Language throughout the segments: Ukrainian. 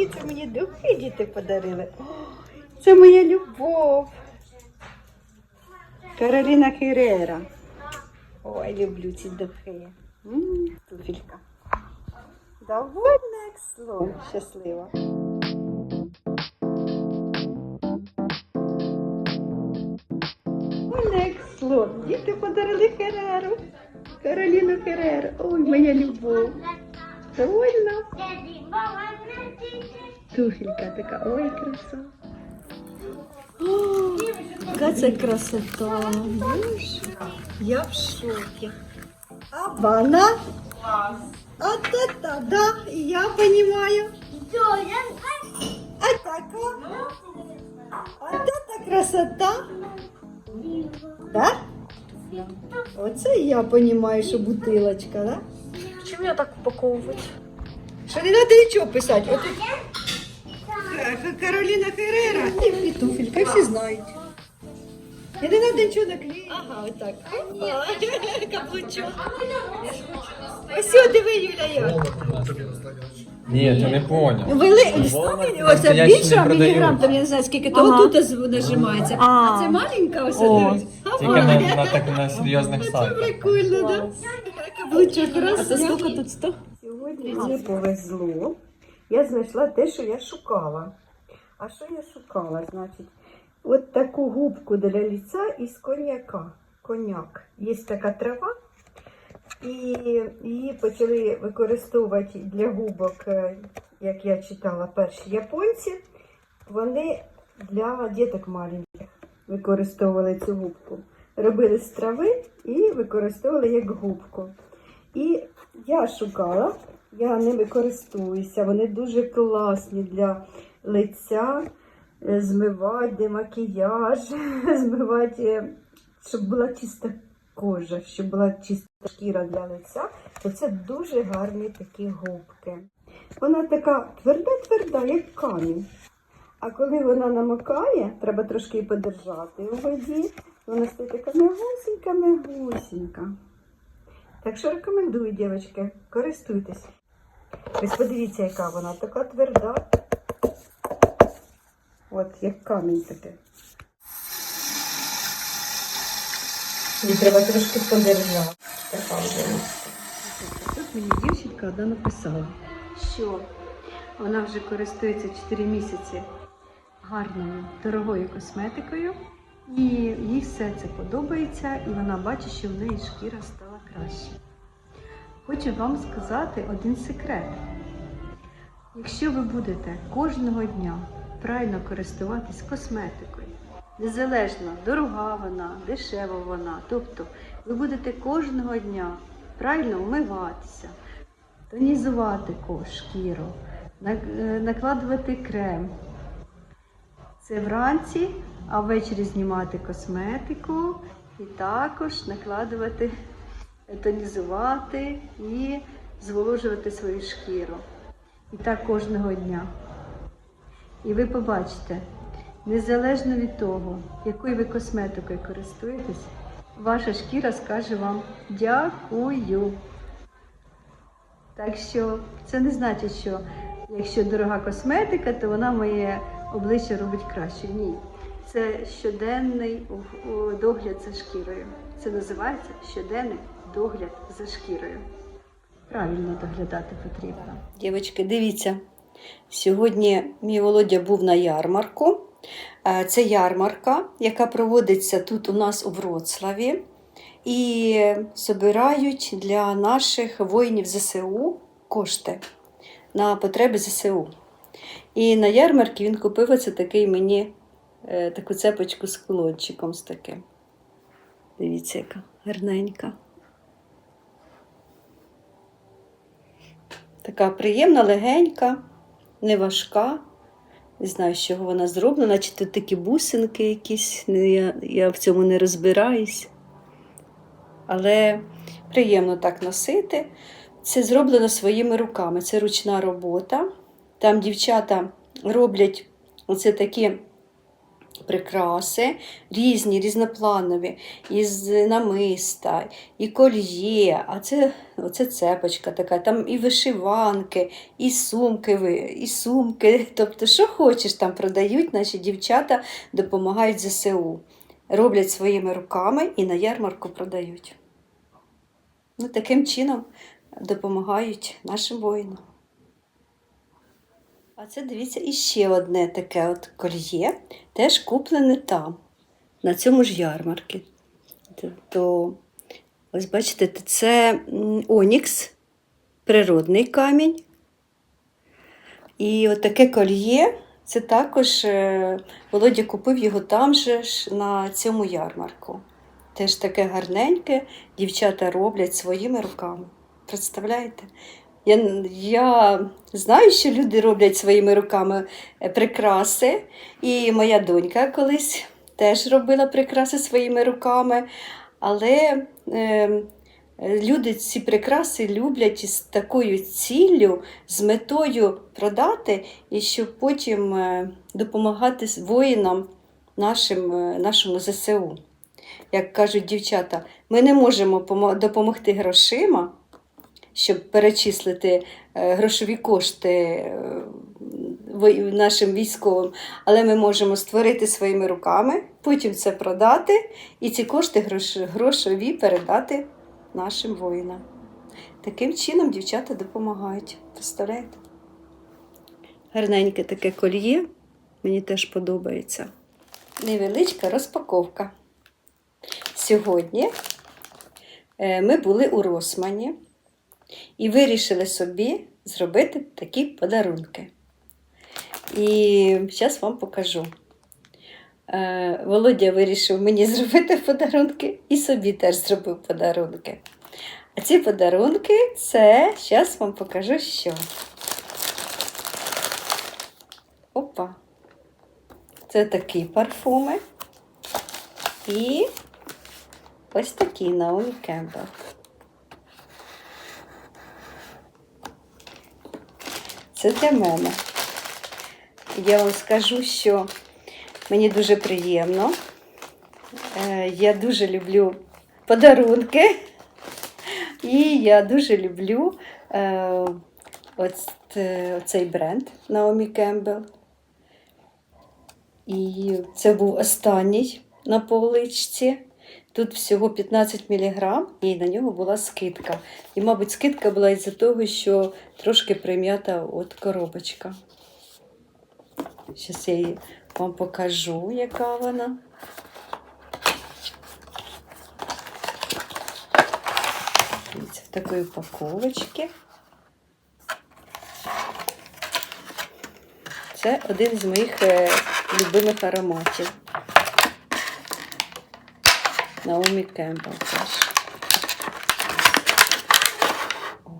які це мені духи діти подарили. Це моя любов. Кароліна Херера. Ой, люблю ці духи. М, Туфелька. Довольна, як слон, щаслива. Довольна, як слон. Діти подарили Хереру. Кароліну Хереру. Ой, моя любов. Довольна. Туфелька така, ой, краса. О, яка це красота. Я в шокі. А вона? А это да, я понимаю. А така? А это красота. Да? Оце я понимаю, що бутилочка, да? Чим я так упаковувати? Що не треба нічого писати. От Кароліна Херера і, туфелька, всі знають. І не треба нічого наклеїти. Ага, отак. Каблучок. Ось сюди диви, Юля, як. Ні, ти не поняв. Вели, настоящий більша міліграм, там я не знаю, скільки то з- нажимається. А, А. це маленька ось О. дивись. Тільки на, на, так, на серйозних Це сайтах. прикольно, да? Каблучок раз. А це скільки тут 100? Мені повезло. Я знайшла те, що я шукала. А що я шукала? Значить, от таку губку для ліця із коньяка. Коньяк. Є така трава, і її почали використовувати для губок, е, як я читала, перші японці. Вони для діток маленьких використовували цю губку. Робили з трави і використовували як губку. І я шукала, я ними користуюся. Вони дуже класні для лиця, е, змивати демакіяж, змивати, е, щоб була чиста кожа, щоб була чиста шкіра для лиця, то це дуже гарні такі губки. Вона така тверда-тверда, як камінь. А коли вона намокає, треба трошки її подержати у воді, вона стає така мягусенька-мягусенька. Так що рекомендую, дівчатки, користуйтесь. Ось подивіться, яка вона така тверда. От, як камінь таке. Її треба трошки подержати. Така. Тут мені дівчинка одна написала, що вона вже користується 4 місяці гарною дорогою косметикою. І їй все це подобається, і вона бачить, що в неї шкіра стала краще. Хочу вам сказати один секрет. Якщо ви будете кожного дня правильно користуватись косметикою, незалежно дорога вона, дешева вона, тобто ви будете кожного дня правильно вмиватися, тонізувати шкіру, е, накладувати крем, це вранці, а ввечері знімати косметику і також накладувати, тонізувати і зволожувати свою шкіру. І так кожного дня. І ви побачите, незалежно від того, якою ви косметикою користуєтесь, ваша шкіра скаже вам дякую. Так що це не значить, що якщо дорога косметика, то вона моє обличчя робить краще. Ні. Це щоденний догляд за шкірою. Це називається щоденний догляд за шкірою. Правильно доглядати потрібно. Дівчатки, дивіться. Сьогодні мій Володя був на ярмарку. Е, Це ярмарка, яка проводиться тут у нас у Вроцлаві. І збирають для наших воїнів ЗСУ кошти на потреби ЗСУ. І на ярмарці він купив оце такий мені е, таку цепочку з кулончиком з таким. Дивіться, яка гарненька. Така приємна, легенька, не важка. Не знаю, з чого вона зроблена, чи тут такі бусинки якісь, я, я в цьому не розбираюсь. Але приємно так носити. Це зроблено своїми руками. Це ручна робота. Там дівчата роблять оце такі прикраси, різні, різнопланові, із намиста, і кольє, а це оце цепочка така, там і вишиванки, і сумки, і сумки. Тобто, що хочеш, там продають, наші дівчата допомагають ЗСУ. Роблять своїми руками і на ярмарку продають. Ну, таким чином допомагають нашим воїнам. А це дивіться іще одне таке от кольє, теж куплене там, на цьому ж ярмарці. То, ось бачите, це Онікс, природний камінь. І от кольє, це також е, Володя купив його там же ж на цьому ярмарку. Теж таке гарненьке, дівчата роблять своїми руками. Представляєте? Я, я знаю, що люди роблять своїми руками е, прикраси, і моя донька колись теж робила прикраси своїми руками, але е, люди ці прикраси люблять із такою ціллю, з метою продати, і щоб потім е, допомагати воїнам нашим, е, нашому ЗСУ. Як кажуть дівчата, ми не можемо допомогти грошима, щоб перечислити е, грошові кошти е, нашим військовим, але ми можемо створити своїми руками, потім це продати і ці кошти грошові передати нашим воїнам. Таким чином дівчата допомагають. Представляєте? Гарненьке таке кольє, мені теж подобається. Невеличка розпаковка. Сьогодні е, ми були у Росмані і вирішили собі зробити такі подарунки. І зараз вам покажу. Е, Володя вирішив мені зробити подарунки і собі теж зробив подарунки. А ці подарунки це зараз вам покажу що. Опа. Це такі парфуми. І ось такі Наомі Кембл. Це для мене. Я вам скажу, що мені дуже приємно. Е, Я дуже люблю подарунки. І я дуже люблю е, е, цей бренд Naomi Campbell. І це був останній на поличці. Тут всього 15 мг, і на нього була скидка. І, мабуть, скидка була із-за того, що трошки прим'ята от коробочка. Зараз я її вам покажу, яка вона. Дивіться, в такої упаковочці. Це один з моїх е, любимих ароматів. Наомі Кемпбелл теж. О,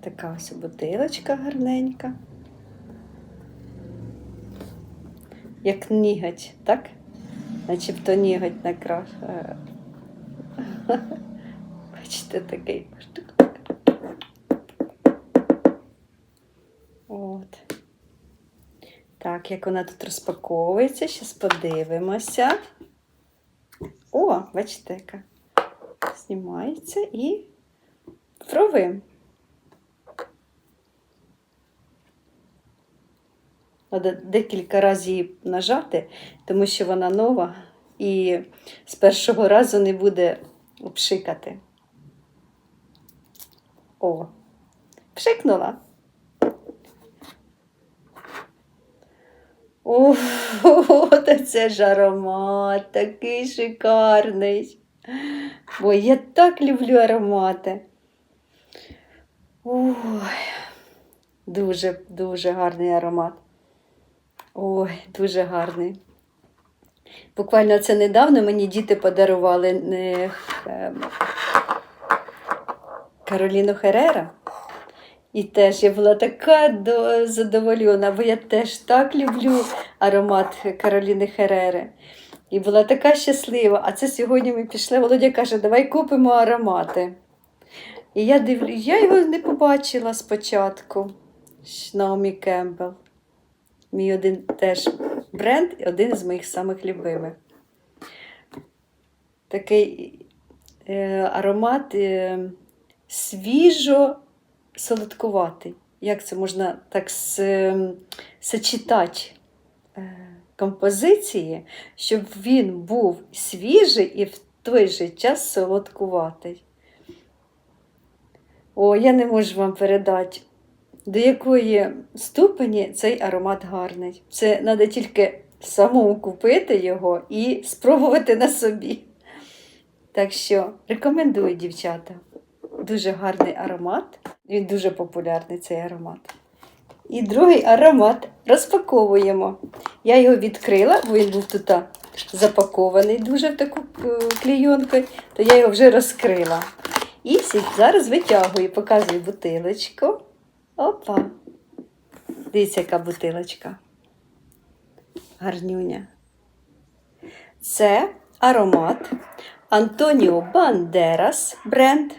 така ось бутилочка гарненька. Як нігать, так? Начебто нігать накраш. е. Бачите, такий. От. Так, як вона тут розпаковується, зараз подивимося. О, бачите, яка знімається і пробуємо. Треба декілька разів її нажати, тому що вона нова і з першого разу не буде обшикати. О, пшикнула. О, це ж аромат, такий шикарний. Бо я так люблю аромати. Ой, дуже, дуже гарний аромат. Ой, дуже гарний. Буквально це недавно мені діти подарували ем, Кароліну Херера. І теж я була така до- задоволена, бо я теж так люблю аромат Кароліни Херери. І була така щаслива. А це сьогодні ми пішли. Володя каже, давай купимо аромати. І я дивлю, я його не побачила спочатку. Наомі Кембл. Мій один теж бренд один з моїх самих любимих. Такий е, аромат е, свіжо солодкуватий. Як це можна так ем, сочетати е, композиції, щоб він був свіжий і в той же час солодкуватий. О, я не можу вам передати, до якої ступені цей аромат гарний. Це треба тільки самому купити його і спробувати на собі. Так що рекомендую, дівчата. Дуже гарний аромат. Він дуже популярний цей аромат. І другий аромат розпаковуємо. Я його відкрила, бо він був тут запакований дуже в таку е, клейонку, то я його вже розкрила. І зараз витягую, показую бутилочку. Опа. Дивіться, яка бутилочка. Гарнюня. Це аромат Антоніо Бандерас бренд.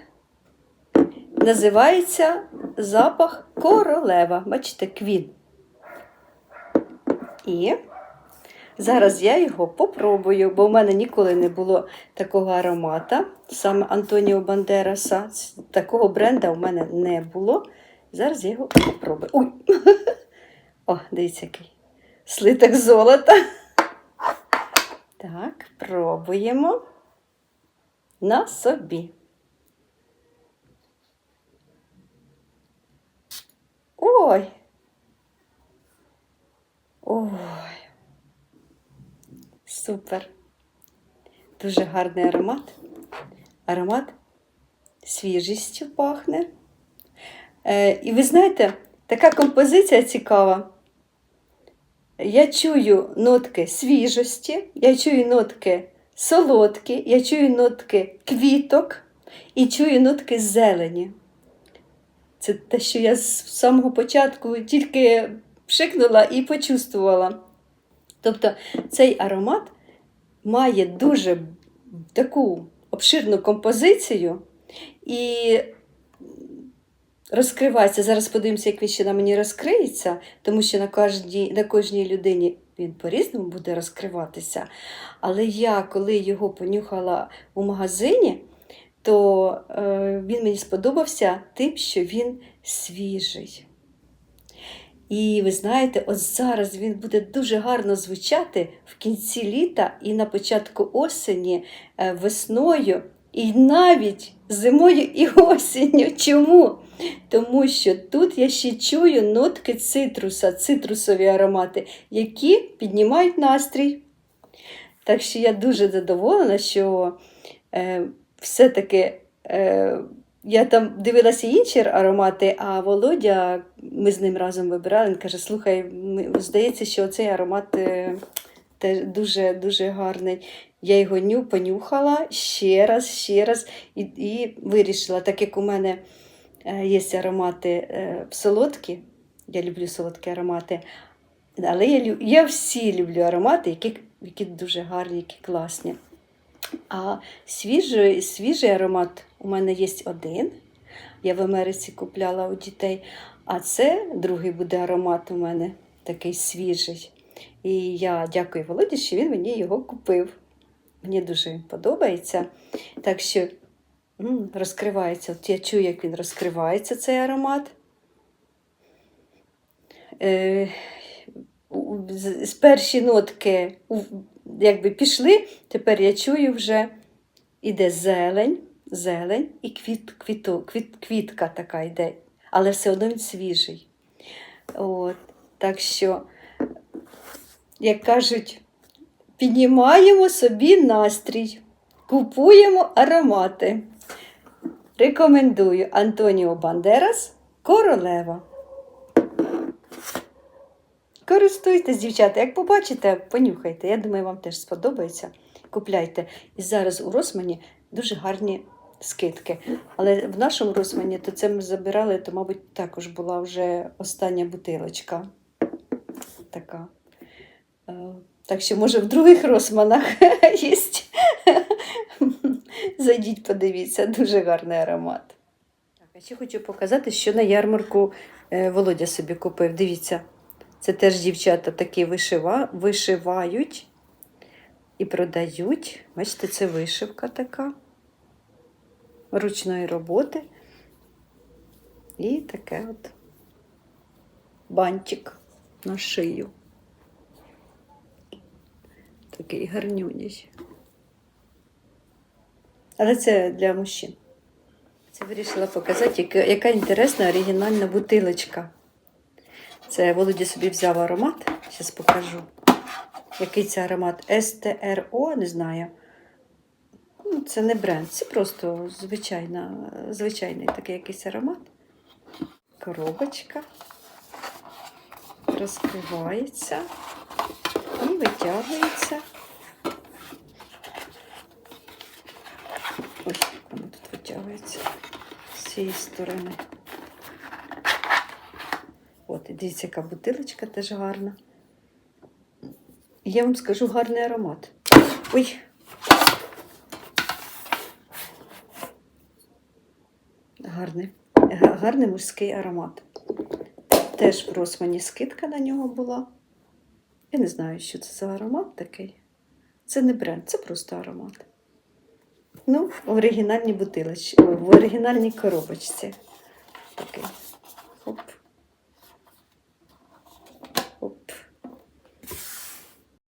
Називається запах королева. Бачите, квін. І зараз я його попробую, бо в мене ніколи не було такого аромата, саме Антоніо Бандераса. Такого бренда у мене не було. Зараз я його попробую. Ой! О, дивіться, який слиток золота. Так, пробуємо на собі. Ой. Ой. Супер. Дуже гарний аромат. Аромат свіжістю пахне. Е, і ви знаєте, така композиція цікава. Я чую нотки свіжості, я чую нотки солодкі, я чую нотки квіток і чую нотки зелені. Це те, що я з самого початку тільки пшикнула і почувствувала. Тобто цей аромат має дуже таку обширну композицію і розкривається. Зараз подивимося, як він ще на мені розкриється, тому що на кожній, на кожній людині він по-різному буде розкриватися. Але я, коли його понюхала у магазині, то е, він мені сподобався тим, що він свіжий. І ви знаєте, от зараз він буде дуже гарно звучати в кінці літа і на початку осені, е, весною, і навіть зимою і осінню. Чому? Тому що тут я ще чую нотки цитруса, цитрусові аромати, які піднімають настрій. Так що я дуже задоволена, що е, все-таки е, я там дивилася інші аромати, а Володя, ми з ним разом вибирали, він каже: слухай, здається, що цей аромат е, теж дуже, дуже гарний. Я його ню, понюхала ще раз, ще раз і, і вирішила, так як у мене е, є аромати е, солодкі, я люблю солодкі аромати, але я, я всі люблю аромати, які, які дуже гарні, які класні. А свіжий, свіжий аромат у мене є один. Я в Америці купляла у дітей. А це другий буде аромат у мене такий свіжий. І я дякую Володі, що він мені його купив. Мені дуже подобається. Так що розкривається. От я чую, як він розкривається, цей аромат. Е, з, перші нотки якби пішли, тепер я чую вже іде зелень, зелень і квіт, квіто, квіт, квітка така йде, але все одно він свіжий. От, так що, як кажуть, піднімаємо собі настрій, купуємо аромати. Рекомендую Антоніо Бандерас Королева. Користуйтесь, дівчата. Як побачите, понюхайте. Я думаю, вам теж сподобається. Купляйте. І зараз у Росмані дуже гарні скидки. Але в нашому Росмані то це ми забирали, то, мабуть, також була вже остання бутилочка. Така. Е, Так що, може, в других Росманах є. Зайдіть, подивіться, дуже гарний аромат. Так, а ще хочу показати, що на ярмарку е, Володя собі купив. Дивіться. Це теж дівчата такі вишива, вишивають і продають. Бачите, це вишивка така ручної роботи. І таке от бантик на шию. Такий гарнюній. Але це для мужчин. Це вирішила показати, яка, інтересна оригінальна бутилочка. Це Володя собі взяв аромат. Зараз покажу. Який це аромат? СТРО, не знаю. Ну, це не бренд, це просто звичайна, звичайний такий якийсь аромат. Коробочка розкривається і витягується. Ось воно тут витягується з цієї сторони. От, і дивіться, яка бутилочка теж гарна. Я вам скажу гарний аромат. Ой. Гарний. Гарний мужський аромат. Теж в Росмані скидка на нього була. Я не знаю, що це за аромат такий. Це не бренд, це просто аромат. Ну, в оригінальній бутилочці, в оригінальній коробочці. Такий.